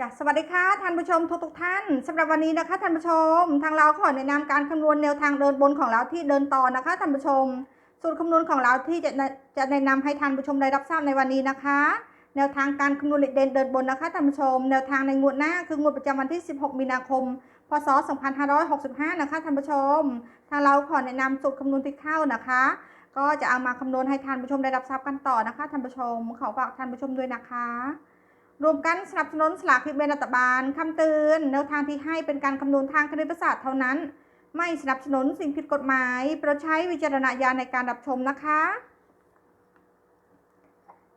จ้ะสวัสดีค่ะท่านผู้ชมทุกทุกท่านสำหรับวันนี้นะคะท่านผู้ชม ทางเราขอแนะนำการคำนวณแนวทางเดินบนของเราที่เดินต่อนะคะท่านผู้ชม สูตรคำนวณของเราที่จะจะแนะนำให้ท่านผู้ชมได้รับทราบในวันนี้นะคะ แนวทางการคำนวณเลขเด่นเดินบนนะคะท่านผู้ชม แนวทางในงวดหน้าคืองวดประจำวันที่ 16 มีนาคม พศ 2565 นะคะท่านผู้ชม ทางเราขอแนะนำสูตรคำนวณที่เข้านะคะ ก็จะเอามาคำนวณให้ท่านผู้ชมได้รับทราบกันต่อนะคะท่านผู้ชมขอฝากท่านผู้ชมด้วยนะคะ รวมกันสนับสนุนสลากกินแบ่งรัฐบาลคำเตือนแนวทางที่ให้เป็นการคำนวณทางคณิตศาสตร์เท่านั้น ไม่สนับสนุนสิ่งผิดกฎหมายโปรดใช้วิจารณญาณในการรับชมนะคะ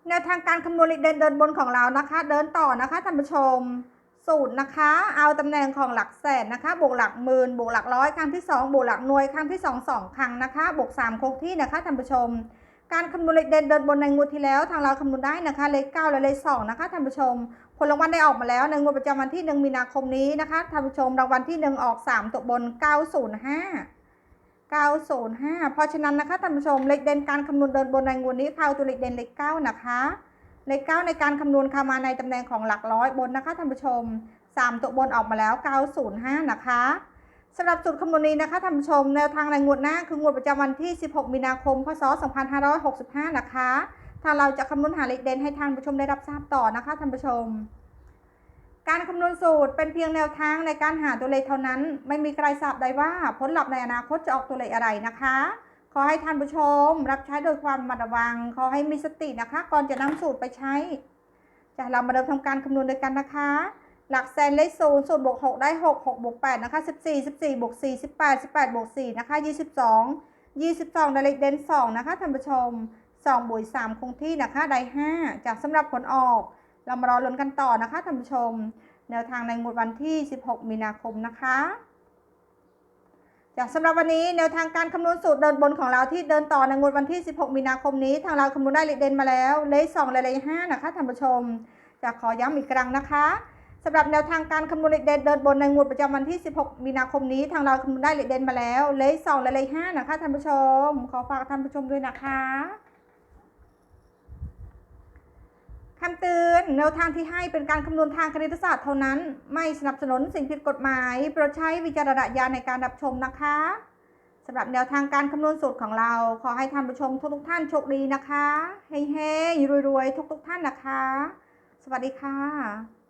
แนวทางการคำนวณเลขเดินเดินบนของเรานะคะ เดินต่อนะคะท่านผู้ชม สูตรนะคะ เอาตำแหน่งของหลักแสนนะคะ บวกหลักหมื่นบวกหลักร้อยครั้งที่ 2 บวกหลักหน่วยครั้งที่ 2 2 ครั้งนะคะ บวก3คงที่นะคะท่านผู้ชม การคำนวณเลขเด่นเดินบนในงวดที่แล้ว ทางเราคำนวณได้นะคะเลข9และเลข2นะคะท่านผู้ชม ผลรางวัลได้ออกมาแล้วในงวดประจำวันที่ 1 มีนาคมนี้นะคะท่านผู้ชมรางวัลที่ 1 ออก 3 ตัวบน 905 905 เพราะฉะนั้นนะคะท่านผู้ชมเลขเด่นการคำนวณเดินบนในงวดนี้เข้าตัวเลขเด่นเลข9นะคะเลข9ในการคำนวณเข้ามาในตำแหน่งของหลักร้อยบนนะคะท่านผู้ชม 3 ตัวบนออกมาแล้ว 905 นะคะ สำหรับสูตรคำนวณนี้นะคะท่านผู้ชมแนวทางในงวดหน้าคืองวดประจำวันที่ 16 มีนาคม พศ 2565 นะคะทางเราจะคำนวณหาเลขเด่นให้ท่านผู้ชมได้รับทราบต่อนะคะท่านผู้ชม การคำนวณสูตรเป็นเพียงแนวทางในการหาตัวเลขเท่านั้น ไม่มีใครทราบได้ว่าผลลัพธ์ในอนาคตจะออกตัวเลขอะไรนะคะ ขอให้ท่านผู้ชม รับใช้โดยความระมัดระวัง ขอให้มีสตินะคะ ก่อนจะนำสูตรไปใช้จะเรามาเริ่มทำการคำนวณด้วยกันนะคะ หลักแสนเลขศูนย์ศูนบวกหกได้หกหกบวกแปดนะคะสิบสี่สิบสี่บวกสี่สิบแปดสิบแปดบวกสี่นะคะยี่สิบสองยี่สิบสองได้เลขเด่นสองนะคะท่านผู้ชมสองบวกสามคงที่นะคะได้ห้าจากสำหรับผลออก เรามารอลุ้นกันต่อนะคะท่านผู้ชม แนวทางในงวดวันที่ 16 มีนาคมนะคะจากสำหรับวันนี้แนวทางการคำนวณสูตรเดินบนของเราที่เดินต่อในงวดวันที่ 16 มีนาคมนี้ ทางเราคำนวณได้เลขเด่นมาแล้ว เลข2และเลข5นะคะท่านผู้ชม จะขอย้ำอีกครั้งนะคะ สำหรับแนวทางการคำนวณเลขเด่นเดินบนในงวดประจำวันที่ 16 มีนาคมนี้ ทางเราคำนวณได้เลขเด่นมาแล้ว เลข2และเลข5นะคะท่านผู้ชม ขอฝากท่านผู้ชมด้วยนะคะคำเตือนแนวทางที่ให้เป็นการคำนวณทางคณิตศาสตร์เท่านั้น ไม่สนับสนุนสิ่งผิดกฎหมายโปรดใช้วิจารณญาณในการรับชมนะคะสำหรับแนวทางการคำนวณสูตรของเรา ขอให้ท่านผู้ชมทุกๆท่านโชคดีนะคะเฮ้ๆรวยๆทุกๆท่านนะคะ สวัสดีค่ะ